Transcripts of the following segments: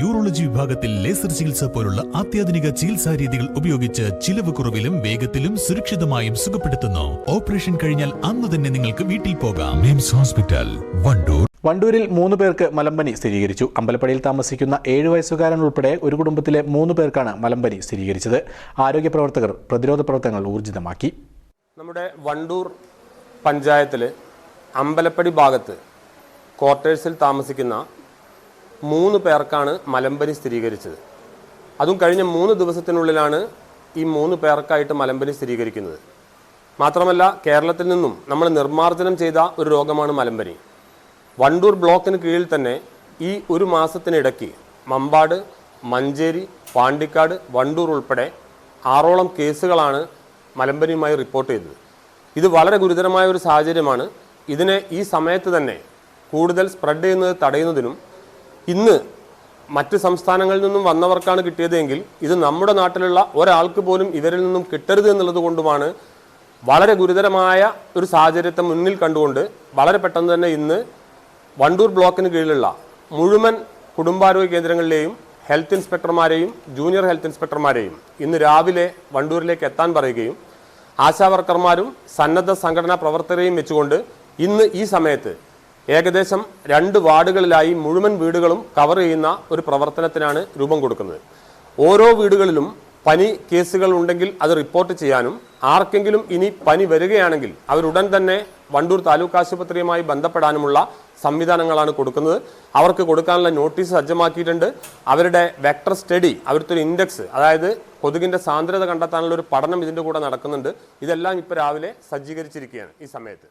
Urology വിഭാഗത്തിൽ laser ചികിത്സ പോലുള്ള അത്യാധുനിക ചികിത്സാ രീതികൾ ഉപയോഗിച്ച് ചിലവ് കുറവിലും വേഗത്തിലും സുരക്ഷിതമായും സുഖപ്പെടുത്തുന്നു. ഓപ്പറേഷൻ കഴിഞ്ഞാൽ അന്ന് തന്നെ നിങ്ങൾക്ക് വീട്ടിൽ പോകാം. മിംസ് ഹോസ്പിറ്റൽ വണ്ടൂർ. വണ്ടൂരിൽ മൂന്ന് പേർക്ക് മലമ്പനി സ്ഥിരീകരിച്ചു. അമ്പലപ്പടിയിൽ താമസിക്കുന്ന ഏഴ് വയസ്സുകാരൻ ഉൾപ്പെടെ ഒരു കുടുംബത്തിലെ മൂന്ന് പേർക്കാണ് മലമ്പനി സ്ഥിരീകരിച്ചത്. ആരോഗ്യ പ്രവർത്തകർ പ്രതിരോധ പ്രവർത്തനങ്ങൾ ഊർജിതമാക്കി. നമ്മുടെ വണ്ടൂർ പഞ്ചായത്തിൽ അമ്പലപ്പടി ഭാഗത്ത് ക്വാർട്ടേഴ്സിൽ താമസിക്കുന്ന മൂന്ന് പേർക്കാണ് മലമ്പനി സ്ഥിരീകരിച്ചത്. അതും കഴിഞ്ഞ മൂന്ന് ദിവസത്തിനുള്ളിലാണ് ഈ മൂന്ന് പേർക്കായിട്ട് മലമ്പനി സ്ഥിരീകരിക്കുന്നത്. മാത്രമല്ല കേരളത്തിൽ നിന്നും നമ്മൾ നിർമ്മാർജനം ചെയ്ത ഒരു രോഗമാണ് മലമ്പനി. വണ്ടൂർ ബ്ലോക്കിന് കീഴിൽ തന്നെ ഈ ഒരു മാസത്തിനിടയ്ക്ക് മമ്പാട് മഞ്ചേരി പാണ്ടിക്കാട് വണ്ടൂർ ഉൾപ്പെടെ ആറോളം കേസുകളാണ് മലമ്പനിയുമായി റിപ്പോർട്ട് ചെയ്തത്. ഇത് വളരെ ഗുരുതരമായ ഒരു സാഹചര്യമാണ്. ഇതിനെ ഈ സമയത്ത് തന്നെ കൂടുതൽ സ്പ്രെഡ് ചെയ്യുന്നത് തടയുന്നതിനും ഇന്ന് മറ്റ് സംസ്ഥാനങ്ങളിൽ നിന്നും വന്നവർക്കാണ് കിട്ടിയതെങ്കിൽ ഇത് നമ്മുടെ നാട്ടിലുള്ള ഒരാൾക്ക് പോലും ഇവരിൽ നിന്നും കിട്ടരുത് എന്നുള്ളത് കൊണ്ടുമാണ് വളരെ ഗുരുതരമായ ഒരു സാഹചര്യത്തെ മുന്നിൽ കണ്ടുകൊണ്ട് വളരെ പെട്ടെന്ന് തന്നെ ഇന്ന് വണ്ടൂർ ബ്ലോക്കിന് കീഴിലുള്ള മുഴുവൻ കുടുംബാരോഗ്യ കേന്ദ്രങ്ങളിലെയും ഹെൽത്ത് ഇൻസ്പെക്ടർമാരെയും ജൂനിയർ ഹെൽത്ത് ഇൻസ്പെക്ടർമാരെയും ഇന്ന് രാവിലെ വണ്ടൂരിലേക്ക് എത്താൻ പറയുകയും ആശാവർക്കർമാരും സന്നദ്ധ സംഘടനാ പ്രവർത്തകരെയും വെച്ചുകൊണ്ട് ഇന്ന് ഈ സമയത്ത് ഏകദേശം രണ്ട് വാർഡുകളിലായി മുഴുവൻ വീടുകളും കവർ ചെയ്യുന്ന ഒരു പ്രവർത്തനത്തിനാണ് രൂപം കൊടുക്കുന്നത്. ഓരോ വീടുകളിലും പനി കേസുകൾ ഉണ്ടെങ്കിൽ അത് റിപ്പോർട്ട് ചെയ്യാനും ആർക്കെങ്കിലും ഇനി പനി വരികയാണെങ്കിൽ അവരുടൻ തന്നെ വണ്ടൂർ താലൂക്ക് ആശുപത്രിയുമായി ബന്ധപ്പെടാനുമുള്ള സംവിധാനങ്ങളാണ് കൊടുക്കുന്നത്. അവർക്ക് കൊടുക്കാനുള്ള നോട്ടീസ് സജ്ജമാക്കിയിട്ടുണ്ട്. അവരുടെ വെക്ടർ സ്റ്റഡി അവരുടെ ഒരു ഇൻഡെക്സ് അതായത് കൊതുകിന്റെ സാന്ദ്രത കണ്ടെത്താനുള്ള ഒരു പഠനം ഇതിന്റെ കൂടെ നടക്കുന്നുണ്ട്. ഇതെല്ലാം ഇപ്പോൾ രാവിലെ സജ്ജീകരിച്ചിരിക്കുകയാണ് ഈ സമയത്ത്.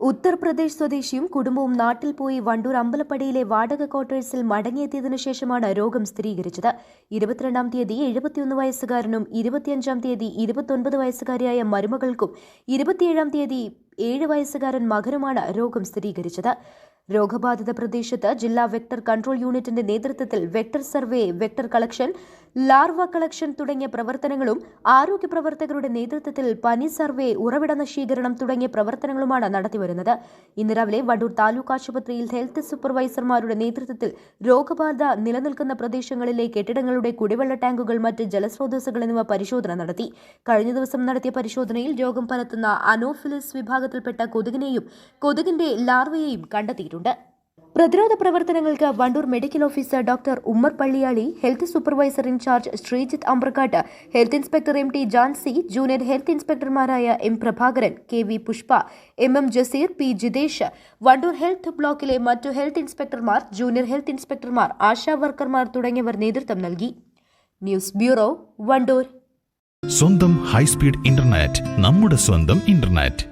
ഉത്തർപ്രദേശ് സ്വദേശിയും കുടുംബവും നാട്ടിൽ പോയി വണ്ടൂർ അമ്പലപ്പടിയിലെ വാടക ക്വാർട്ടേഴ്സിൽ മടങ്ങിയെത്തിയതിനു ശേഷമാണ് രോഗം സ്ഥിരീകരിച്ചത്. ഇരുപത്തിരണ്ടാം തീയതി എഴുപത്തിയൊന്ന് വയസ്സുകാരനും ഇരുപത്തിയഞ്ചാം തീയതി ഇരുപത്തൊൻപത് വയസ്സുകാരിയായ മരുമകൾക്കും ഇരുപത്തിയേഴാം തീയതി ഏഴ് വയസ്സുകാരൻ മകനുമാണ് രോഗം സ്ഥിരീകരിച്ചത്. രോഗബാധിത പ്രദേശത്ത് ജില്ലാ വെക്ടർ കൺട്രോൾ യൂണിറ്റിന്റെ നേതൃത്വത്തിൽ vector survey vector collection larva collection തുടങ്ങിയ പ്രവർത്തനങ്ങളും ആരോഗ്യ പ്രവർത്തകരുടെ നേതൃത്വത്തിൽ പനി സർവേ ഉറവിട നശീകരണം തുടങ്ങിയ പ്രവർത്തനങ്ങളുമാണ് നടത്തിവരുന്നത്. ഇന്ന് രാവിലെ വണ്ടൂർ താലൂക്ക് ആശുപത്രിയിൽ ഹെൽത്ത് സൂപ്പർവൈസർമാരുടെ നേതൃത്വത്തിൽ രോഗബാധ നിലനിൽക്കുന്ന പ്രദേശങ്ങളിലെ കെട്ടിടങ്ങളുടെ കുടിവെള്ള ടാങ്കുകൾ മറ്റ് ജലസ്രോതസ്സുകൾ എന്നിവ പരിശോധന നടത്തി. കഴിഞ്ഞ ദിവസം നടത്തിയ പരിശോധനയിൽ രോഗം പരത്തുന്ന അനോഫിലിസ് വിഭാഗത്തിൽപ്പെട്ട കൊതുകിനെയും കൊതുകിന്റെ ലാർവയെയും കണ്ടെത്തിയിട്ടുണ്ട്. പ്രതിരോധ പ്രവർത്തനങ്ങൾക്ക് Wandoor medical officer doctor Ummer Palliyali health supervisor in charge Sreejith Ambrakkat health inspector M T Jancy junior health ഇൻസ്പെക്ടർമാരായ M Prabhakaran K V Pushpa M M Jaseer P Jithesh Wandoor health ബ്ലോക്കിലെ മറ്റു health ഇൻസ്പെക്ടർമാർ junior health ഇൻസ്പെക്ടർമാർ ആശാ വർക്കർമാർ തുടങ്ങിയവർ നേതൃത്വം നൽകി. News bureau Wandoor. സ്വന്തം high speed internet നമ്മുടെ സ്വന്തം ഇന്റർനെറ്റ്.